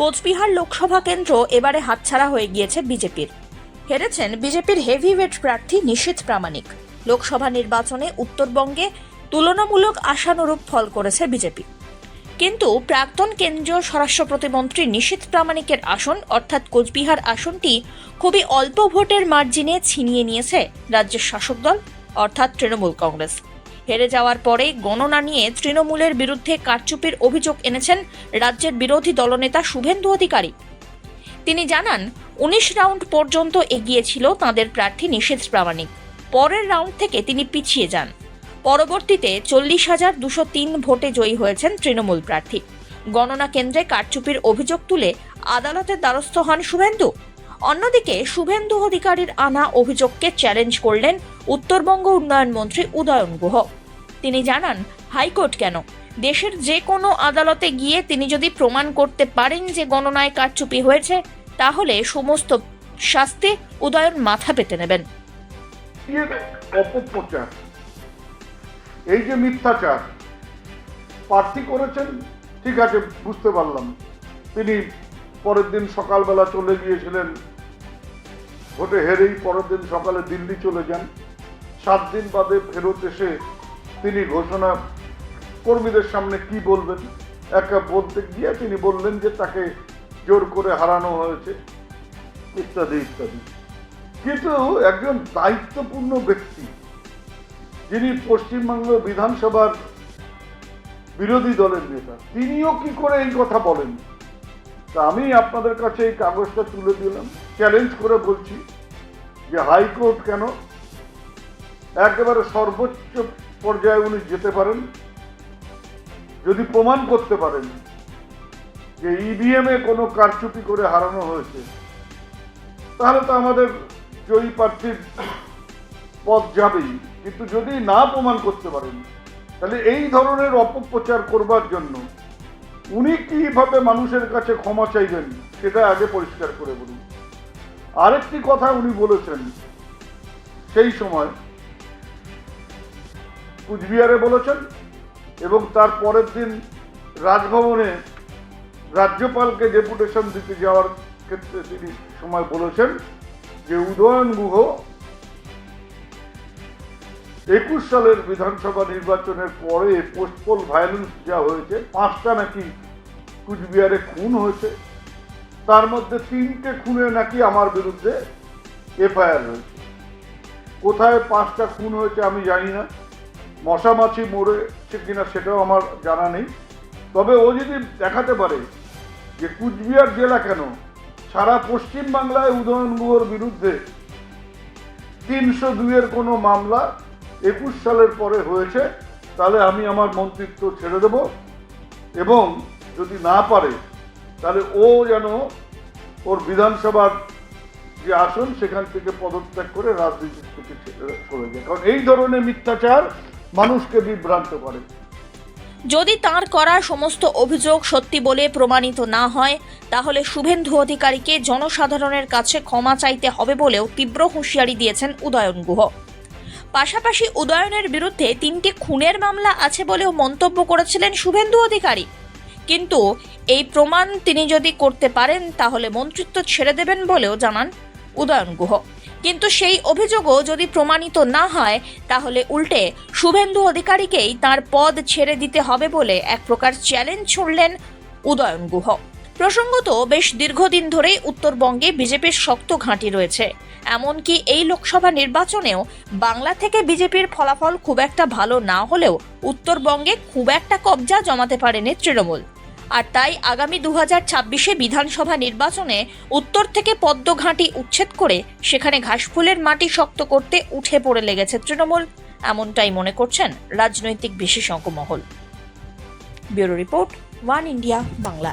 কোচবিহার লোকসভা কেন্দ্র এবারে হাতছাড়া হয়ে গিয়েছে বিজেপির। হেরেছেন বিজেপির হেভিওয়েট প্রার্থী নিশীথ প্রামাণিক। লোকসভা নির্বাচনে উত্তরবঙ্গে তুলনামূলক আশানুরূপ ফল করেছে বিজেপি। কিন্তু প্রাক্তন কেন্দ্রীয় স্বরাষ্ট্র প্রতিমন্ত্রী নিশীথ প্রামাণিকের আসন, অর্থাৎ কোচবিহার আসনটি, খুবই অল্প ভোটের মার্জিনে ছিনিয়ে নিয়েছে রাজ্যের শাসক দল, অর্থাৎ তৃণমূল কংগ্রেস। হেরে যাওয়ার পরে গণনা নিয়ে তৃণমূলের বিরুদ্ধে কারচুপির অভিযোগ এনেছেন রাজ্যের বিরোধী দলনেতা শুভেন্দু অধিকারী। তিনি জানান, উনিশ রাউন্ড পর্যন্ত এগিয়েছিল তাঁদের প্রার্থী নিষেধ প্রামাণিক। পরের রাউন্ড থেকে তিনি পিছিয়ে যান। পরবর্তীতে চল্লিশ হাজার দুশো তিন ভোটে জয়ী হয়েছেন তৃণমূল প্রার্থী। গণনা কেন্দ্রে কারচুপির অভিযোগ তুলে আদালতের দ্বারস্থ হন শুভেন্দু। অন্যদিকে শুভেন্দু অধিকারীর আনা অভিযোগকে চ্যালেঞ্জ করলেন উত্তরবঙ্গ উন্নয়ন মন্ত্রী উদয়ন গুহ। তিনি জানান, হাইকোর্ট কেন? দেশের যে কোনো আদালতে গিয়ে তিনি যদি প্রমাণ করতে পারেন যে গণনায় কারচুপি হয়েছে, তাহলে সমস্ত শাস্তি উদয়ন মাথা পেতে নেবেন। এই যে মিথ্যাচার প্রার্থী করেছেন? ঠিক আছে, বুঝতে পারলাম। তিনি পরের দিন সকালবেলা চলে গিয়েছিলেন। ভোটে হেরেই পরের দিন সকালে দিল্লি চলে যান। সাত দিন বাদে ফেরত এসে তিনি ঘোষণা কর্মীদের সামনে কি বলবেন? একা বলতে গিয়ে তিনি বললেন যে তাকে জোর করে হারানো হয়েছে, ইত্যাদি ইত্যাদি। কিন্তু একজন দায়িত্বপূর্ণ ব্যক্তি, যিনি পশ্চিমবঙ্গ বিধানসভার বিরোধী দলের নেতা, তিনিও কি করে এই কথা বলেন? তা আমি আপনাদের কাছে এই কাগজটা তুলে দিলাম চ্যালেঞ্জ করে বলছি যে হাইকোর্ট কেন একেবারে সর্বোচ্চ পর্যায়ে উনি যেতে পারেন, যদি প্রমাণ করতে পারেন যে ইভিএম এ কোনো কারচুপি করে হারানো হয়েছে, তাহলে তো আমাদের জয়ী প্রার্থীর পদ যাবেই। কিন্তু যদি না প্রমাণ করতে পারেন, তাহলে এই ধরনের অপপ্রচার করবার জন্য উনি কীভাবে মানুষের কাছে ক্ষমা চাইবেন, সেটা আগে পরিষ্কার করে বলুন। আরেকটি কথা উনি বলেছেন, সেই সময় কুচবিহারে বলেছেন এবং তার পরের দিন রাজভবনে রাজ্যপালকে ডেপুটেশন দিতে যাওয়ার ক্ষেত্রে তিনি সময় বলেছেন যে উদয়ন গুহ একুশ সালের বিধানসভা নির্বাচনের পরে পোস্টপোল ভায়োলেন্স যা হয়েছে, পাঁচটা নাকি কুচবিহারে খুন হয়েছে। তার মধ্যে তিনটে খুনে নাকি আমার বিরুদ্ধে এফআইআর হয়েছে। কোথায় পাঁচটা খুন হয়েছে আমি জানি না। মশামাছি মরেছে কিনা সেটাও আমার জানা নেই। তবে ও যদি দেখাতে পারে যে কুচবিহার জেলা কেন সারা পশ্চিম বাংলায় উদয়ন গুহর বিরুদ্ধে তিনশো দুইয়ের কোনো মামলা একুশ সালের পরে হয়েছে, তাহলে আমি আমার মন্ত্রিত্ব ছেড়ে দেব। এবং যদি না পারে, তাহলে ও যেন ওর বিধানসভার যে আসন, সেখান থেকে পদত্যাগ করে রাজনীতি থেকে সরে যায়। কারণ এই ধরনের মিথ্যাচার মানুষকে বিভ্রান্ত করে। যদি তার করা সমস্ত অভিযোগ সত্যি বলে প্রমাণিত না হয়, তাহলে শুভেন্দু অধিকারীকে জনসাধারণের কাছে ক্ষমা চাইতে হবে বলেও তীব্র হুঁশিয়ারি দিয়েছেন উদয়ন গুহ। পাশাপাশি উদয়নের বিরুদ্ধে তিনটি খুনের মামলা আছে বলেও মন্তব্য করেছিলেন শুভেন্দু অধিকারী। কিন্তু এই প্রমাণ তিনি যদি করতে পারেন, তাহলে মন্ত্রিত্ব ছেড়ে দেবেন বলেও জানান উদয়ন গুহ। কিন্তু সেই অভিযোগও যদি প্রমাণিত না হয়, তাহলে উল্টে শুভেন্দু অধিকারীকেই তার পদ ছেড়ে দিতে হবে বলে এক প্রকার চ্যালেঞ্জ ছুড়লেন উদয়ন গুহ। প্রসঙ্গত, বেশ দীর্ঘদিন ধরেই উত্তরবঙ্গে বিজেপির শক্ত ঘাঁটি রয়েছে। এমনকি এই লোকসভা নির্বাচনেও বাংলা থেকে বিজেপির ফলাফল খুব একটা ভালো না হলেও উত্তরবঙ্গে খুব একটা কবজা জমাতে পারেনি তৃণমূল। আর তাই আগামী দু হাজার ছাব্বিশে বিধানসভা নির্বাচনে উত্তর থেকে পদ্ম ঘাঁটি উচ্ছেদ করে সেখানে ঘাসফুলের মাটি শক্ত করতে উঠে পড়ে লেগেছে তৃণমূল। এমনটাই মনে করছেন রাজনৈতিক বিশেষজ্ঞ মহল। Bureau report, one India, Bangla.